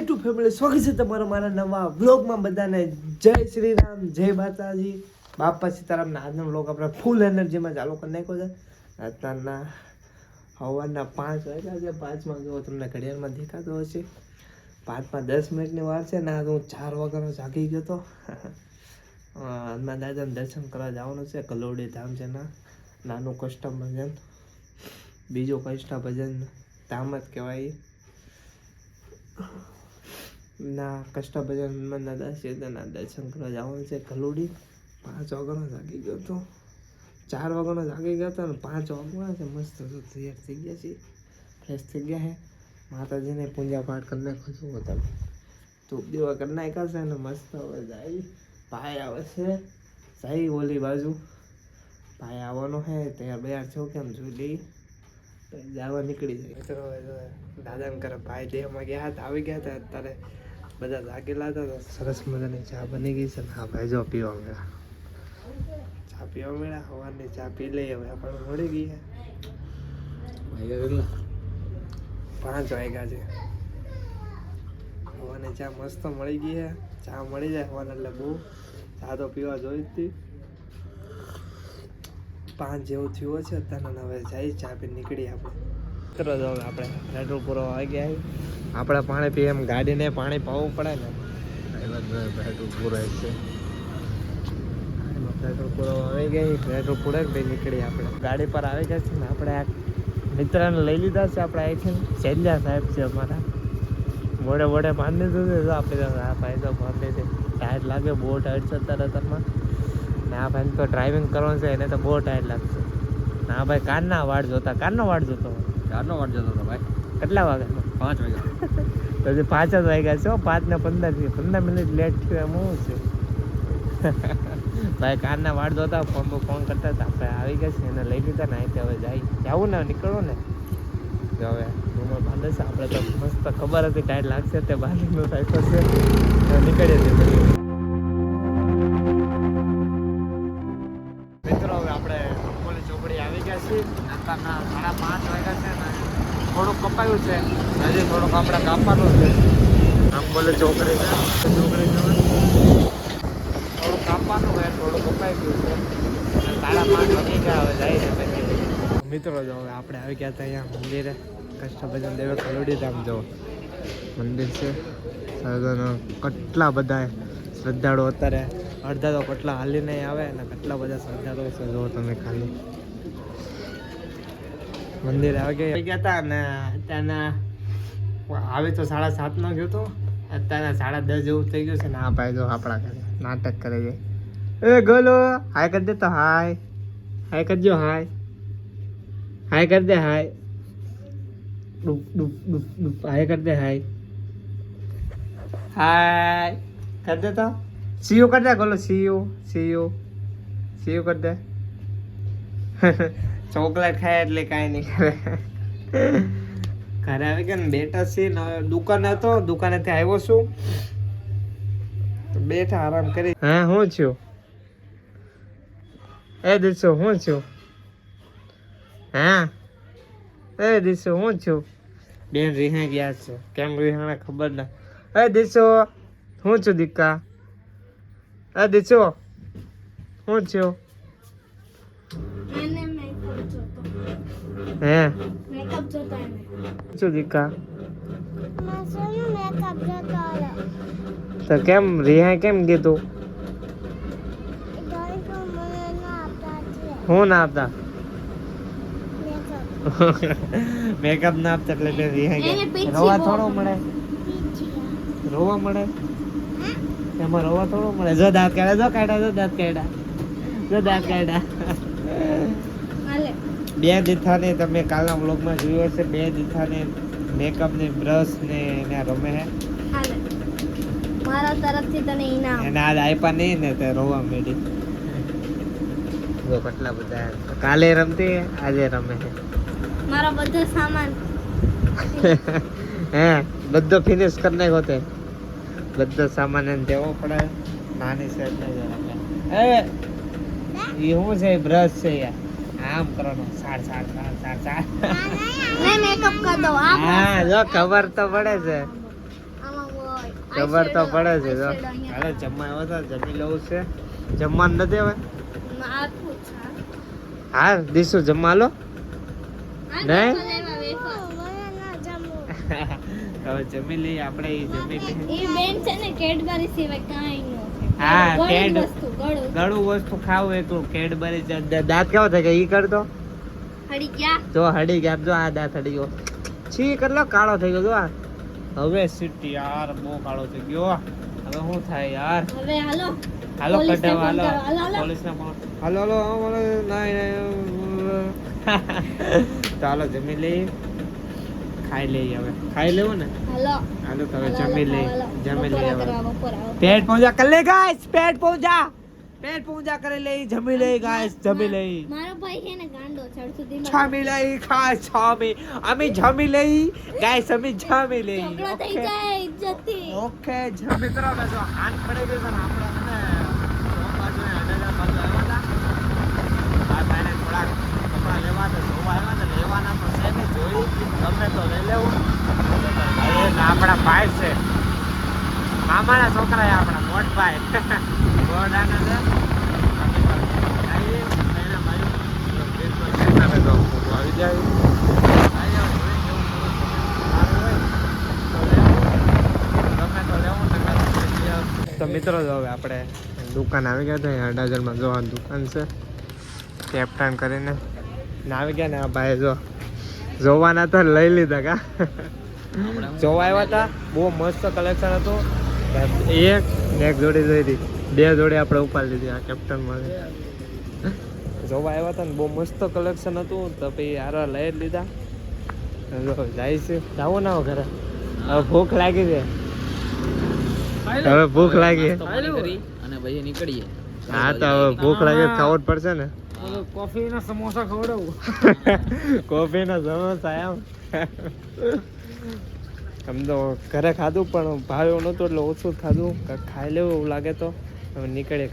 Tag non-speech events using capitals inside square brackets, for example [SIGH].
Two family સ્વાગત છે તમારો મારા નવા વ્લોગમાં બધાને. જય શ્રી રામ જય માતાજી. બાપા સીતારામના આજનો વ્લોગ આપણે ફૂલ એનર્જીમાં ચાલુ કરી નાખ્યો છે. અત્યારના સવારના પાંચ વાગ્યા છે. પાંચમાં જો તમને ઘડિયાળમાં દેખાતો હશે. પાંચમાં દસ મિનિટની વાર છે ને હું ચાર વાગ્યાનો જાગી ગયો હતો [LAUGHS] હનુમાન દાદાને દર્શન કરવા જવાનું છે. કલોડી ધામ છે ના નાનું કષ્ટ ભજન. બીજું કષ્ટ ભજન ધામ જ કહેવાય. ના કષ્ટ ભજનમાં દાદા દર્શન કરવા જવાનું છે. કલોડી પાંચ વાગ્યાનો જાગી ગયો હતો. ચાર વાગ્યાનો જાગી ગયો હતો અને પાંચ વાગ્યા છે મસ્ત તૈયાર થઈ ગયા છે ફ્રેશ થઈ ગયા છે માતાજીને પૂજા પાઠ કરી નાખો છું તમે ધૂપ દેવા કરી નાખ્યા છે ને મસ્ત હવે જાય ભાઈ આવે છે. જાય ઓલી બાજુ. ભાઈ આવવાનો છે તૈયાર બે છો કેમ જોઈ લઈ જવા નીકળી જાય. મિત્રો દાદાને કરે ભાઈ દેહમાં ગયા હતા, આવી ગયા હતા. અત્યારે બધા લાગેલા હતા સરસ મજાની ચા બની ગઈ છે ને હા ભાઈ જો પીવા મળ્યા. ચા પીવા મળ્યા સવારની ચા પી લઈ હવે આપણે મળી ગઈ પાંચ વાગ્યા છે. સવારની ચા મસ્ત મળી ગઈ છે. ચા મળી જાય સવારે એટલે બહુ. ચા તો પીવા જોઈ જ હતી. પાંચ જેવું થયું છે અત્યારે હવે જાય ચા પી નીકળી આપણે. મિત્રો આપણે પેટ્રોલ પૂરો આવી ગયા છે. આપણે પાણી પીએ એમ ગાડીને પાણી પાવું પડે ને. પેટ્રોલ પૂરાય છે. પેટ્રોલ પૂરો આવી ગઈ પેટ્રોલ પૂરે પછી નીકળી આપણે. ગાડી પર આવી ગયા છે ને આપણે આ મિત્રને લઈ લીધા છે આપણે અહીંથી. સેલ્યા સાહેબ છે અમારા. મોડે મોડે બાંધી દીધું છે જો આપણે આ ભાઈ તો બાંધી છે ટાયર લાગે બહુ ટાયર છે અત્યારે અત્યારમાં. ને આ ભાઈ તો ડ્રાઇવિંગ કરવાનું છે એને તો બહુ ટાયર લાગશે. ના ભાઈ કારના વાડ જોતા કારનો વાડ જોતો કારનો વાડ જતો હતો ભાઈ. કેટલા વાગ્યાનો? પાંચ વાગ્યા. [LAUGHS] હજી પાંચ જ વાગ્યા છે પાંચ ને પંદરથી પંદર મિનિટ લેટ થયું એમ હું છે. [LAUGHS] ભાઈ કારના વાળ ધોતા, ફોન ફોન કરતા હતા. આપણે આવી ગયા છે એને લઈ લીધા ને અહીંથી હવે જાય. જવું ને નીકળવું ને? હવે રૂમર બાંધે છે. આપણે તો મસ્ત ખબર હતી, ટાઈટ લાગશે તે બાંધીનું છે તો નીકળીએ છીએ મિત્રો, હવે આપણે ચોકડી આવી ગયા છીએ. અત્યારના પાંચ વાગ્યા છે ને થોડુંક કપાયું છે. થોડુંક આપણે કાપવાનું છે. અંબોલી ચોકડી છે. ચોકડી થોડું કાપવાનું હોય થોડું કપાઈ ગયું છે. પાંચ ગયા, હવે મિત્રો, જો હવે આપણે આવી ગયા હતા અહીંયા મંદિરે. કષ્ટભજન દેવે ખલોડી ધામ જો. મંદિર છે. કેટલા બધા શ્રદ્ધાળુ અત્યારે. અડધા તો કેટલા હાલીને આવે અને કેટલા બધા શ્રદ્ધાળુ છે, જો તમે ખાલી. મંદિર આવી ગયા. ગયા હતા અને અત્યારના આવે તો સાડા સાતનો ગયો તો અત્યારે સાડા દસ જેવું થઈ ગયું છે ને આ ભાઈ જો આપણા ઘરે નાટક કરે છે. એ ગોલો, હાય કરી દે તો હાય. હાય કરજો, હાય. હાય કરી દે, હાય. ડૂબ ડૂબ ડૂબ ડૂબ. હાય કરી દે, હાય. હાય. કરી દે તો. સીઓ કરી દે, ગોલો સીઓ સીઓ સીઓ કરી દે. [LAUGHS] ચોકલેટ ખાય એટલે કાંઈ નહીં કરે. [LAUGHS] ઘરે આવી ગયા ને બેઠા છીએ ને હતો દુકાને હતો દુકાનેથી આવ્યો છું. બેઠા આરામ કરી. હા હું છું? એ દિવસો હું છું? હા? એ દિવસો હું છું? બેન રીહે ગયા છે. કેમ રીહાણે ખબર ના. એ દિવસો હું છું દીકા? એ દિવસો હું છું? હે? મેકઅપ જોતા એને. શું દીકા? માસોનો મેકઅપ જોતો તો કેમ રિહા કેમ કીધું? કો હું ના આપતા? મેકઅપ [LAUGHS] ના આપતા એટલે રિહા એને રોવા થોડો મળે? રોવા મળે? એમાં રોવા થોડો મળે? જો દાંત કાઢ્યા જો કાઢ્યા જો દાંત કાઢ્યા. જો દાંત કાઢ્યા. બે દીથાને તમે કાલના વ્લોગમાં જોયું હશે. બે દીથાને મેકઅપ ને બ્રશ ને એના રમે હે. મારા તરફથી તને ઇનામ. એને આજ આપ્યા નહીં ને તે રોવા મેડી. જો કેટલા બધા કાલે રમતી આજે રમે છે મારો બધો સામાન. હે બધો ફિનિશ કરી નાખ્યો તે. બધો સામાન એને દેવો પડે. નાની સેટ ને જરા એ એ શું છે બ્રશ છે યાર? આમ કરવાનો. સાડ સાડ સાડ સાડ સાડ મેં મેકઅપ કર દો હા જો ખબર તો પડે છે. ખબર તો પડે છે જો. હાલો જમવા આવ્યો હતા જમી લઉં છે. જમવાનું નથી હવે? હા દીશું જમવા લો નહીં? [LAUGHS] હવે જમી લઈએ આપણે જમી લઈએ. ઈ બેન છે ને કેડબરી સિવાય કાંઈ ન હા, કેડ- ગળું. ઘણું વસ્તુ ખાવું એ તું કેડબરી દાંત કેવો થાય કે ઈ કરતો હડી ગયા. જો હડી ગયા. જો આ દાંત હડી ગયો. છી કેટલો કાળો થઈ ગયો જો આ. હવે સિટી યાર બહુ કાળો થઈ ગયો. હવે શું થાય યાર? હવે હાલો. હાલો કઢાવ હાલો. પોલીસ હાલો, હાલો. પોલીસને હાલો હાલો હાલો નહીં નહીં ચાલો જમી લઈએ ખાઈ લઈએ હવે. ખાઈ લેવું ને? હાલો. હાલો તો હવે જમી લઈ જમી લઈ લઈએ હવે. પેટ પૂજા કરી લે ગાઈસ પેટ પૂજા. પેટ પૂજા કરી લઈ જમી લઈ ગાઈસ જમી લઈ મારો ભાઈ છે ને ગાંડો અડધું જમી લઈ ખાસ છમી અમે જમી લઈ ગાઈસ અમે જમી લઈ ઓકે ઓકે જમી તરા બેસો હાથ પડે ગયો ને આપણે બાજુ ને કપડાં લેવા જોવા આવ્યા લેવાના તો છે ને જોઈ ગમે તો લઈ લેવું હવે ના આપણા ભાઈ છે મામાના છોકરા આપણા મોટ ભાઈ. ગોડાના છે આવી જાય તો મિત્રો જો હવે આપણે દુકાન આવી ગયા હતા અડાજરમાં જો આ દુકાન છે. કેપ્ટન કરીને. આવી ગયા ને આ ભાઈ જો જોવાના તો લઈ લીધા કા. જોવા આવ્યા હતા. બહુ મસ્ત કલેક્શન હતું. એક ને એક જોડી જોઈ હતી. બે જોડી આપણે ઉપાડી લીધી આ કેપ્ટનમાં જોવા આવ્યા હતા ને બહુ મસ્ત કલેક્શન હતું. તો પછી હારા લઈ જ લીધા. જો જાય છે. જાવો ના ઘરે. હવે ભૂખ લાગી છે. હવે ભૂખ લાગી. અને પછી નીકળીએ. હા તો હવે ભૂખ લાગે ખાવું જ પડશે ને. કોફી ના સમોસા ખવડાવું. [LAUGHS] કોફી ના સમોસા એમ. આમ તો ઘરે ખાધું, પણ ભાવ્યો નહોતું એટલે ઓછું ખાધું. ખાઈ લેવું એવું લાગે તો. નીકળે